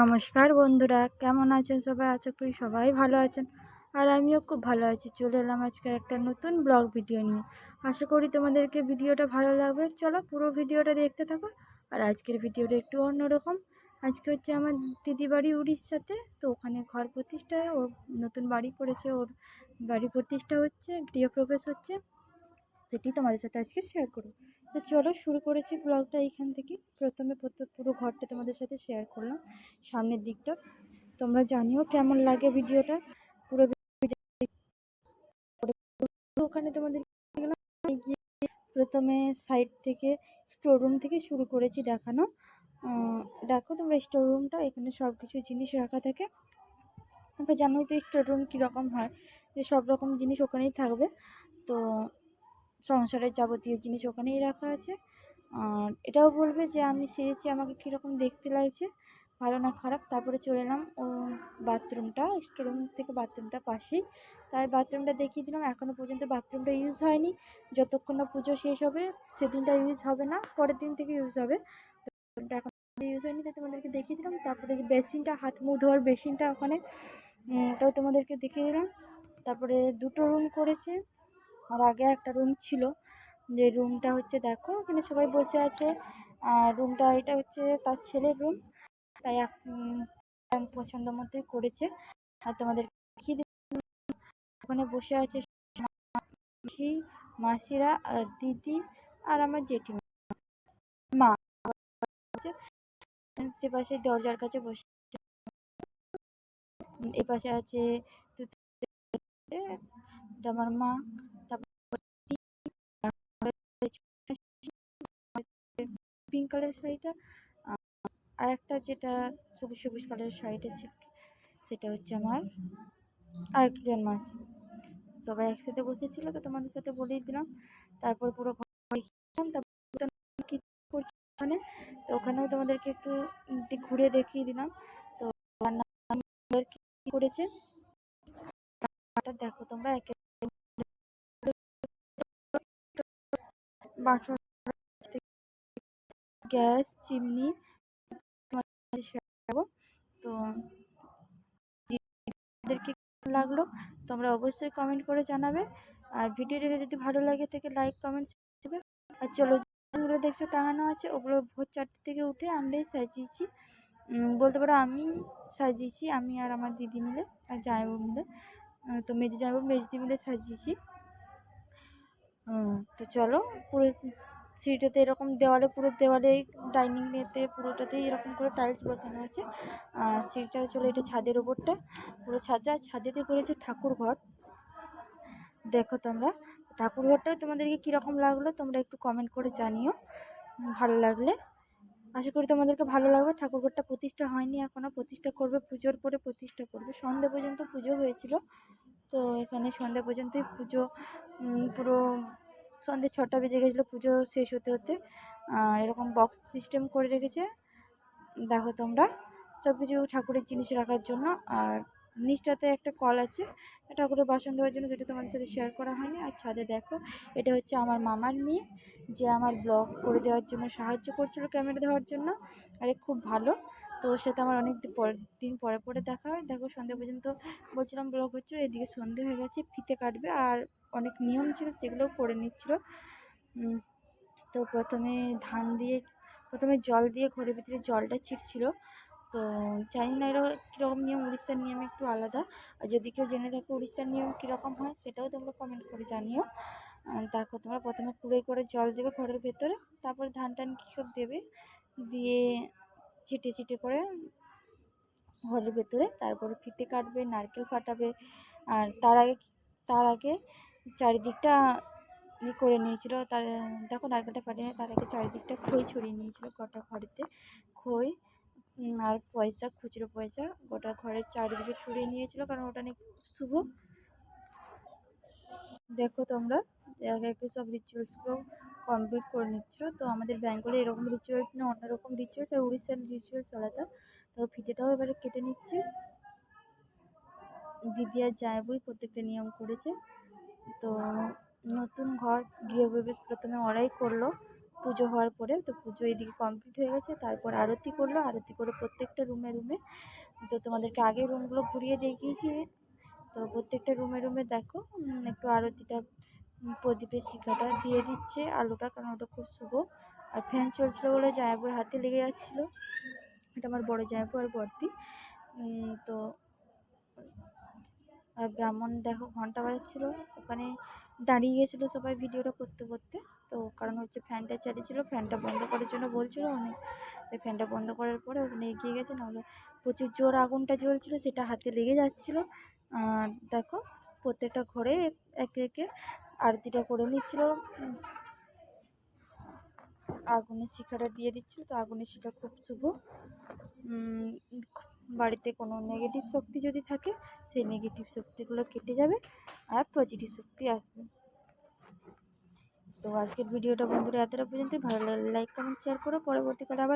নমস্কার বন্ধুরা, কেমন আছেন সবাই? আশা করি সবাই ভালো আছেন। আর আমিও খুব ভালো আছি। চলে এলাম আজকে একটা নতুন ব্লগ ভিডিও নিয়ে। আশা করি তোমাদেরকে ভিডিওটা ভালো লাগবে। চলো পুরো ভিডিওটা দেখতে থাকো। আর আজকের ভিডিওটা একটু অন্যরকম। আজকে হচ্ছে আমার দিদি বাড়ি উড়িষ্যাতে। তো ওখানে ঘর প্রতিষ্ঠা, ওর নতুন বাড়ি করেছে, ওর বাড়ি প্রতিষ্ঠা হচ্ছে, গৃহপ্রবেশ হচ্ছে। সেটি তোমাদের সাথে আজকে শেয়ার করব। তো চলো শুরু করেছি ব্লগটা এইখান থেকে। প্রথমে প্রত্যেক পুরো ঘরটা তোমাদের সাথে শেয়ার করলাম। সামনের দিকটা। তোমরা জানিও কেমন লাগে ভিডিওটা। পুরো ওখানে তোমাদের গিয়ে প্রথমে সাইড থেকে স্টোর রুম থেকে শুরু করেছি দেখানো। দেখো তোমরা স্টোর রুমটা এখানে সব কিছু জিনিস রাখা থাকে। তোমরা জানোই তো স্টোর রুম কীরকম হয়। যে সব রকম জিনিস ওখানেই থাকবে। তো সংসারের যাবতীয় জিনিস ওখানেই রাখা আছে। আর এটাও বলবে যে, আমি সেরেছি আমাকে কীরকম দেখতে লাগছে? ভালো না খারাপ? তারপরে চলে এলাম ও বাথরুমটা স্টোরুম থেকে বাথরুমটা পাশেই। তার বাথরুমটা দেখিয়ে দিলাম এখনও পর্যন্ত বাথরুমটা ইউজ হয়নি। যতক্ষণ না পুজো শেষ হবে, সেদিনটা ইউজ হবে না, পরের দিন থেকে ইউজ হবে। এখন ইউজ হয়নি তাই তোমাদেরকে দেখিয়ে দিলাম। তারপরে যে বেসিনটা, হাত মুখ ধোয়ার বেসিনটা ওখানে ওটাও তোমাদেরকে দেখিয়ে দিলাম। তারপরে দুটো রুম করেছে। আর আগে একটা রুম ছিল। যে রুমটা হচ্ছে দেখো, এখানে সবাই বসে আছে। আর রুমটা এটা হচ্ছে তার ছেলের রুম তাই পছন্দ মতোই করেছে। আর তোমাদের ওখানে বসে আছে মাসি, মাসিরা, আর দিদি, আর আমার জেঠিমা। মা সে পাশে দরজার কাছে বসে এ পাশে আছে আমার মা। শাড়িটা আর একটা যেটা সবুজ সবুজ কালারের শাড়িটা সেটা হচ্ছে আমার আরেকজন মাসি সবাই একসাথে বসেছিল তো তোমাদের সাথে বলেই দিলাম। তারপর পুরো ওখানে তো ওখানেও তোমাদেরকে একটু ঘুরে দেখিয়ে দিলাম। তো কি করেছে? দেখো তোমরা একে বাসন গ্যাস, চিমনি, তো আপনাদেরকে লাগল তোমরা অবশ্যই কমেন্ট করে জানাবে। আর ভিডিওটা যদি ভালো লাগে থেকে লাইক কমেন্ট দেবে আর চলো যেগুলো দেখছ টাঙানো আছে ওগুলো ভোর চারটে থেকে উঠে আমরাই সাজিয়েছি। বলতে পারো আমি সাজিয়েছি, আমি আর আমার দিদি মিলে আর জামাইবাবু মিলে। তো মেজি জামাইবাবু মেজদি মিলে সাজিয়েছি তো চলো পুরো সিঁড়িটাতে এরকম দেওয়ালে, পুরো দেওয়ালে, ডাইনিং এতে পুরোটাতেই এরকম করে টাইলস বসানো আছে। আর সিঁড়িটা চলে এটা ছাদের ওপরটা পুরো ছাদটা। ছাদেতে করেছে ঠাকুর ঘর। দেখো তোমরা, ঠাকুর ঘরটাও তোমাদেরকে কীরকম লাগল তোমরা একটু কমেন্ট করে জানিও। ভালো লাগলে। আশা করি তোমাদেরকে ভালো লাগবে। ঠাকুরঘরটা প্রতিষ্ঠা হয়নি এখনও প্রতিষ্ঠা করবে, পুজোর পরে প্রতিষ্ঠা করবে। সন্ধ্যে পর্যন্ত পুজো হয়েছিল। তো এখানে সন্ধ্যা পর্যন্তই পুজো। পুরো সন্ধ্যে ছটা বেজে গেছিল, পুজো শেষ হতে হতে। এরকম বক্স সিস্টেম করে রেখেছে। দেখো তোমরা। সব কিছু ঠাকুরের জিনিস রাখার জন্য। আর নিচটাতে একটা কল আছে। ঠাকুরের বাসন দেওয়ার জন্য যেটা তোমাদের সাথে শেয়ার করা হয়নি। আর ছাদে দেখো, এটা হচ্ছে আমার মামার মেয়ে। যে আমার ব্লগ করে দেওয়ার জন্য সাহায্য করছিল ক্যামেরা দেওয়ার জন্য। আরে খুব ভালো। তো সেটা আমার অনেক দিন পরে পরে দেখা হয়। দেখো সন্ধ্যে পর্যন্ত বলছিলাম, ব্লগ হচ্ছে এদিকে সন্ধে হয়ে গেছে, ফিতে কাটবে আর অনেক নিয়ম ছিল, সেগুলোও করে নিচ্ছিল। তো প্রথমে ধান দিয়ে, প্রথমে জল দিয়ে ঘরের ভিতরে জলটা ছিটছিল। তো জানি না এরা কীরকম নিয়ম, উড়িষ্যার নিয়ম একটু আলাদা। আর যদি কেউ জেনে থাকো উড়িষ্যার নিয়ম কীরকম হয়, সেটাও তোমরা কমেন্ট করে জানিও। তারপর তোমরা প্রথমে কুড়ে করে জল দেবে ঘরের ভেতরে, তারপর ধান টান কী সব দেবে। দিয়ে ছিটে ছিটে করে ঘরের ভেতরে, তারপরে ফিতে কাটবে, নারকেল ফাটাবে, আর তার আগে তার আগে চারিদিকটা করে নিয়েছিল, তার, দেখো নারকেলটা ফাটিয়ে তার আগে চারিদিকটা খই ছড়িয়ে নিয়েছিল গোটা ঘরেতে, খই আর পয়সা, খুচরো পয়সা, গোটা ঘরের চারিদিকে ছড়িয়ে নিয়েছিল কারণ ওটা নাকি শুভ। দেখো তোমরা, একে সব রিচুয়ালসগুলো কমপ্লিট করে নিচ্ছ তো আমাদের বেঙ্গলে এরকম রিচুয়ালস না অন্যরকম রিচুয়ালস আর উড়িষ্যার রিচুয়ালস আলাদা। তো ফিতেটাও এবারে কেটে নিচ্ছে। দিদি আর জায়বই প্রত্যেকটা নিয়ম করেছে। তো নতুন ঘর গৃহপ্রবেশ প্রথমে ওরাই করল। পুজো হওয়ার পরে তো পুজো এদিকে কমপ্লিট হয়ে গেছে, তারপর আরতি করল। আরতি করে প্রত্যেকটা রুমে রুমে তো তোমাদেরকে আগে রুমগুলো ঘুরিয়ে দেখিয়েছি। তো প্রত্যেকটা রুমে রুমে দেখো একটু আরতিটা প্রদীপের শিখাটা দিয়ে দিচ্ছে। আলোটা, কারণ ওটা খুব শুভ। আর ফ্যান চলছিল বলে জায়াপুর হাতে লেগে যাচ্ছিল। এটা আমার বড় জায়াপু আর বর্দি তো আর ব্রাহ্মণ দেখো, ঘণ্টা বাজাচ্ছিলো। ওখানে দাঁড়িয়ে গেছিল সবাই ভিডিওটা করতে করতে। তো কারণ হচ্ছে ফ্যানটা চালিয়েছিল ফ্যানটা বন্ধ করার জন্য বলছিল অনেক। তাই ফ্যানটা বন্ধ করার পরে ওখানে এগিয়ে গেছে। নাহলে প্রচুর জোর আগুনটা জ্বলছিল, সেটা হাতে লেগে যাচ্ছিল। আর দেখো প্রত্যেকটা ঘরে একে একে আরতিটা করে নিচ্ছিলো। আগুনের শিখাটা দিয়ে দিচ্ছিল, তো আগুনের শিখা খুব শুভ। বাড়িতে কোনো নেগেটিভ শক্তি যদি থাকে, সেই নেগেটিভ শক্তিগুলো কেটে যাবে আর পজিটিভ শক্তি আসবে। তো আজকের ভিডিওটা বন্ধুরা এতটা পর্যন্ত ভালো লাগলে লাইক কমেন্ট শেয়ার করো। পরবর্তীকালে আবার